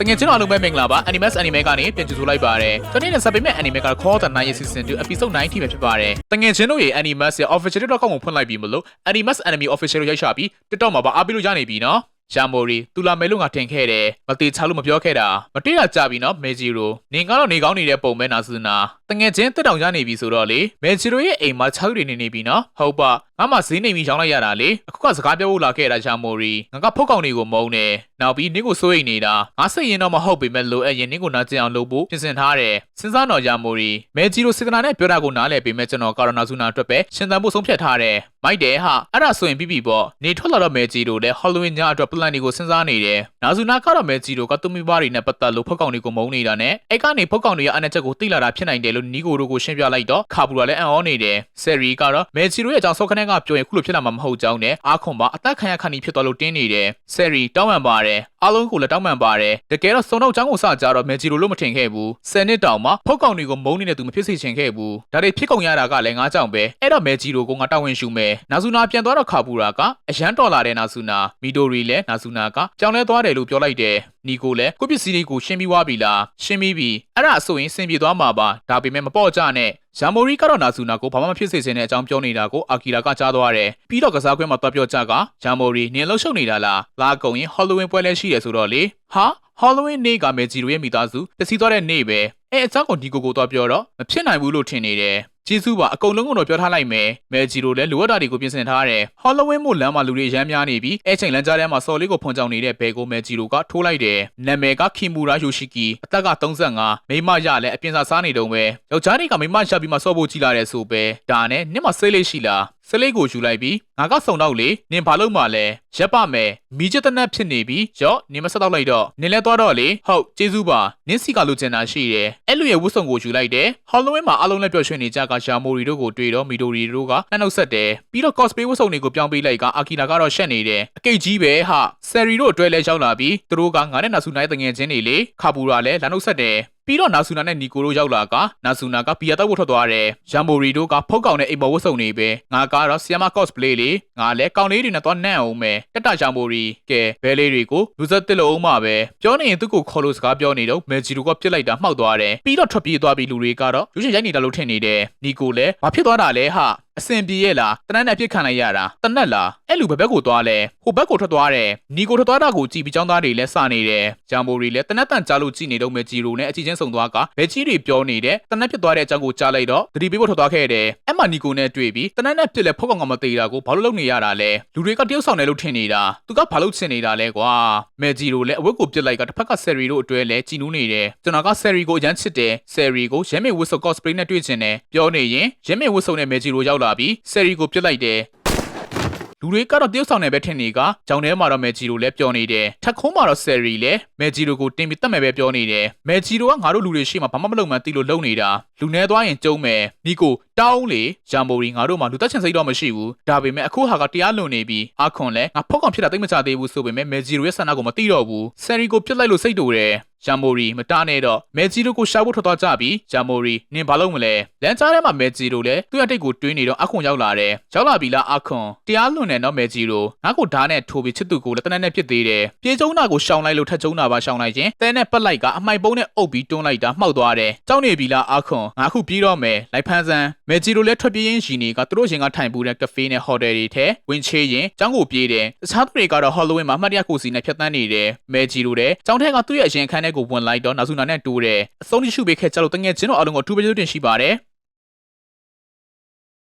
တကယ်ချင်းတော့အလုံးပဲမင်္ဂလာပါ Animax Anime ကနေပြန်ကြည့်ဆိုလိုက်ပါတယ်။ဒီနေ့နဲ့ဆက်ပေးမဲ့ Anime က Call the Night ရဲ့ Season 2 Episode 90ပဲဖြစ်ပါတယ်။တကယ်ချင်းတို့ရဲ့ Animax ရဲ့ Official TikTok ကိုဖွင့်လိုက်ပြီးမလို့ Animax Anime Official ကိုရိုက်ရှာပြီး TikTok မှာပါအားပေးလို့ရနေပြီနော်။ရှာမိုရီတူလာမဲလို့ငါထင်ခဲ့တယ်မတေချလို့မပြောခဲ့တာမတေးတာကြပြီနော်မေဂျီရိုနေကတော့နေကောင်းနေတဲ့ပုံပဲနာစုနာ တငယ်ချင်းတက်တောင်ရနေပြီဆိုတော့လေမေဂျီရိုရဲ့အိမ်မှာ6တွေနေနေပြီနော်ဟုတ်ပါငါမှဈေးနေပြီးရောင်းလိုက်ရတာလေအခုကစကားပြောဖို့လာခဲ့တာရှာမိုရီငါကဖုတ်ကောင်တွေကိုမုန်းတယ်နောက်ပြီးနင်းကိုစိုးရိမ်နေတာငါစိတ်ရင်တော့မဟုတ်ပေမဲ့လိုအပ်ရင်နင်းကိုနာကျင်အောင်လုပ်ဖို့ပြင်ဆင်ထားတယ်စဉ်းစားတော့ရှာမိုရီမေဂျီရိုစေတနာနဲ့ပြောတာကိုနားလည်ပေမဲ့ကျွန်တော်ကာရနာစုနာအတွက်ပဲရှင်သန်ဖို့ဆုံးဖြတ်ထားတယ်မိုက်တယ်ဟာအဲ့ဒါဆိုရင်ပြီးပြီပေါ့နေထွက်လာတော့မေဂျီရိုလည်း Halloween ညအတွက် plan တွေကိုစဉ်းစားနေတယ်နာဇူနာကတော့မေဂျီရိုကသူမိဘတွေနဲ့ပတ်သက်လို့ဖုတ်ကောင်တွေကိုမုန်းနေတာနဲ့အဲ့ကနေဖုတ်ကောင်တွေရဲ့အနာချက်ကိုသိလာတာဖြစ်နိုင်တယ်လို့နီကိုတို့ကိုရှင်းပြလိုက်တော့ခါပူကလည်းအံ့ဩနေတယ်ဆယ်ရီကတော့မေဂျီရိုရဲ့အကြောင်းဆော့ခနဲကပြောရင်ခုလိုဖြစ်လာမှာမဟုတ်ကြောင်းနဲ့အာခွန်ပါအသက်ခံရခဏီဖြစ်သွားလို့တင်းနေတယ်ဆယ်ရီတောင်းပန်ပါတယ်အားလုံးကိုလည်းတောင်းပန်ပါတယ်တကယ်တော့စုံတော့အကြောင်းကိုစကြတော့မေဂျီရိုလို့မထင်ခဲ့ဘူးဆယ်နှစ်တောင်မှဖုတ်ကောင်တွေကိုမုန်းနေတဲ့သူမဖြစ်စေချင်ခဲ့ဘူးဒါတွေဖြစ်ကုန်ရတာကလည်းငါကြောင့်ပဲအဲ့တော့မေဂျီရိုကငါတာဝန်ရှူမယ်နာဇူနာပြန်သွားတော့ခါပူရာကအရန်တော်လာတဲ့နာဇူနာမီဒိုရီလည်းနာဇူနာကကြောင်လဲသွားတယ်လို့ပြောလိုက်တယ်နီကိုလည်းကိုပစ္စည်းတွေကိုရှင်းပြီးွားပြီလားရှင်းပြီးပြီအဲ့ဒါအဆိုရင်စင်ပြေသွားမှာပါဒါပေမဲ့မပေါ့ကြနဲ့ ဂျာမိုရီကတော့နာဇူနာကိုဘာမှမဖြစ်စေချင်တဲ့အကြောင်းပြောနေတာကိုအာကီရာကကြားသွားတယ်ပြီးတော့ကစားကွင်းမှာတွားပြောကြကဂျာမိုရီနင်လှုပ်ရှုပ်နေတာလားလာကုန်ရင်ဟော်လိုဝင်းပွဲလဲရှိတယ်ဆိုတော့လေဟာဟော်လိုဝင်းနေ့ကမေဂျီရိုရဲ့မိသားစုပစီသွားတဲ့နေ့ပဲအဲအကြောင်းကိုဒီကိုကိုတော့ပြောတော့မဖြစ်နိုင်ဘူးလို့ထင်နေတယ် ကျေးဇူးပါအကုန်လုံးကတော့ပြောထားလိုက်မယ်မဲဂျီရိုလည်းလိုအပ်တာတွေကိုပြင်ဆင်ထားတယ်ဟော်လဝင်းမို့လမ်းမှာလူတွေရမ်းများနေပြီးအဲချိန်လမ်းကြားထဲမှာစော်လေးကိုဖွန်ကြောင်နေတဲ့ဘဲကိုမဲဂျီရိုကထိုးလိုက်တယ်နာမည်ကခီမူရာယိုရှိကီအသက်က35မိမရလည်းအပြင်စာစားနေတုံးပဲယောက်ျားတွေကမိမရပြီးမှစော့ဖို့ကြည့်လာတယ်ဆိုပဲဒါနဲ့နင့်မဆေးလေးရှိလား စလေးကိုယူလိုက်ပြီးငါကစုံတော့လေနင်ဘာလို့မှလဲရက်ပါမယ်မိချတနက်ဖြစ်နေပြီရော့နင်မဆက်တော့လိုက်တော့နင်လဲသွားတော့လေဟုတ်ကျေးဇူးပါနင်စီကလိုချင်တာရှိတယ်အဲ့လူရဲ့ဝတ်စုံကိုယူလိုက်တယ်ဟော်လဝင်းမှာအလုံးလက်ပျော်ရွှင်နေကြကရှာမိုရီတို့ကိုတွေ့တော့မီဒိုရီတို့ကနှနှုတ်ဆက်တယ်ပြီးတော့ cosplay ဝတ်စုံတွေကိုပြောင်းပေးလိုက်ကအာကီနာကတော့ရှက်နေတယ်အကိတ်ကြီးပဲဟာဆယ်ရီတို့အတွဲလဲရောက်လာပြီးသူတို့ကငါနဲ့နာဆူနိုင်တငယ်ချင်းတွေလေခါပူရာလဲလမ်းနှုတ်ဆက်တယ် ပြီးတော့နာဆူနာနဲ့နီကိုတို့ရောက်လာကနာဆူနာကဘီယာတောက်ဖို့ထွက်သွားတယ်။ရမ်ဘိုရီတို့ကဖုတ်ကောင်နဲ့အိမ်ပေါ်ဝတ်စုံနေပဲ။ငါကတော့ဆီယမာ cosplay လေ။ငါလည်းကောင်လေးတွေနဲ့သွားနှံ့အောင်မယ်။တက်တာရမ်ဘိုရီကဲဘဲလေးတွေကိုလူဆက်တစ်လို့အောင်မှာပဲ။ပြောနေရင်သူ့ကိုခေါ်လို့စကားပြောနေတော့မဲဂျီတို့ကပြစ်လိုက်တာမှောက်သွားတယ်။ပြီးတော့ထွက်ပြေးသွားပြီးလူတွေကတော့ရုပ်ရှင်ရိုက်နေတာလို့ထင်နေတယ်။နီကိုလည်းဘာဖြစ်သွားတာလဲဟာ အစင်ပြေရဲ့လားတနက်နဲ့ပြစ်ခံလိုက်ရတာတနက်လားအဲ့လူဘက်ဘက်ကိုသွားလဲဟိုဘက်ကိုထွက်သွားတယ်နီကိုထွက်သွားတာကိုကြည်ပြီးចောင်းသားတွေလည်းစနေတယ်ဂျမ်ဘိုရီလည်းတနက်တန်ကြားလို့ကြည်နေတော့မယ်ဂျီရိုနဲ့အချီချင်းဆုံသွားကဘဲကြီးတွေပြောနေတယ်တနက်ဖြစ်သွားတဲ့အကြောင်းကိုကြားလိုက်တော့တတိပေးဖို့ထွက်သွားခဲ့တယ်အဲ့မှာနီကိုနဲ့တွေ့ပြီးတနက်နဲ့ပြစ်လဲဖောက်ကောင်ကမသေးတာကိုဘာလို့လုပ်နေရတာလဲလူတွေကတယောက်ဆောင်တယ်လို့ထင်နေတာသူကဘာလို့ချင်နေတာလဲကွာမဲဂျီရိုလည်းအဝတ်ကိုပြစ်လိုက်ကတစ်ဖက်ကဆယ်ရီတို့အတွဲလဲကြည်နူးနေတယ်ကျွန်တော်ကဆယ်ရီကိုအရန်ချစ်တယ်ဆယ်ရီကိုရဲမေဝစ်ဆို cosplay နဲ့တွေ့ချင်တယ်ပြောနေရင်ရဲမေဝစ်ဆိုနဲ့မဲဂျီရိုရောက်လာပြီးဆယ်ရီကိုပြစ်လိုက်တယ်လူတွေကတော့တရုတ်ဆောင်နေပဲထင်နေကကြောင်ထဲမှာတော့မဲဂျီရိုလည်းပြောနေတယ်ထက်ခုံးမှာတော့ဆယ်ရီလည်းမဲဂျီရိုကိုတင်ပြီးတတ်မယ်ပဲပြောနေတယ်မဲဂျီရိုကငါတို့လူတွေရှိမှဘာမှမလုပ်မှန်းသိလို့လုံနေတာလူနေသွားရင်ကျုံးမယ်နီကိုတောင်းလေဂျမ်ဘိုရီငါတို့မှလူတက်ချင်စိတ်တော့မရှိဘူးဒါပေမဲ့အခုဟာကတရားလွန်နေပြီးအခွန်လည်းငါဖောက်ကောင်ဖြစ်တာသိမချသေးဘူးဆိုပေမဲ့မဲဂျီရိုရဲ့ဆန္ဒကိုမသိတော့ဘူးဆယ်ရီကိုပြစ်လိုက်လို့စိတ်တူတယ် ဂျမ်မိုရီမတားနဲ့တော့မဲဂျီရိုကိုရှာဖို့ထွက်သွားကြပြီးဂျမ်မိုရီနင်ဘာလုပ်မလဲလမ်းကြားထဲမှာမဲဂျီရိုလည်းသူ့ရဲ့တိတ်ကိုတွင်းနေတော့အခွန်ရောက်လာတယ်ရောက်လာပြီလားအခွန်တရားလွန်နေတော့မဲဂျီရိုငါ့ကိုဓာတ်နဲ့ထိုးပြီးချစ်သူကိုလည်းတနက်နဲ့ပြစ်သေးတယ်ပြေကျုံနာကိုရှောင်လိုက်လို့ထက်ကျုံနာပါရှောင်လိုက်ခြင်းတဲနဲ့ပတ်လိုက်ကအမိုက်ပုံးနဲ့အုပ်ပြီးတွန်းလိုက်တာမှောက်သွားတယ်ကြောက်နေပြီလားအခွန်ငါအခုပြေးတော့မယ်လိုက်ဖန်းစမ်းမဲဂျီရိုလည်းထွက်ပြေးရင်းရှင်နေကသူတို့ရှင်ကထိုင်ပူတဲ့ကဖေးနဲ့ဟိုတယ်တွေထဲဝင်ချေးရင်ကျောင်းကိုပြေးတယ်တခြားသူတွေကတော့ဟော်လိုဝင်းမှာအမှတ်တရကိုစီနဲ့ဖြတ်တန်းနေတယ်မဲဂျီရိုလည်းကျောင်းထဲကသူ့ရဲ့အရင်ခန်းထဲကိုဝင်လိုက်တော့နာဆူနာနဲ့တိုးတယ်အဆုံးထိရှုပေးခဲ့ကြလို့တငယ်ချင်းတို့အားလုံးကိုထူးပေးလို့တင်ရှိပါတယ်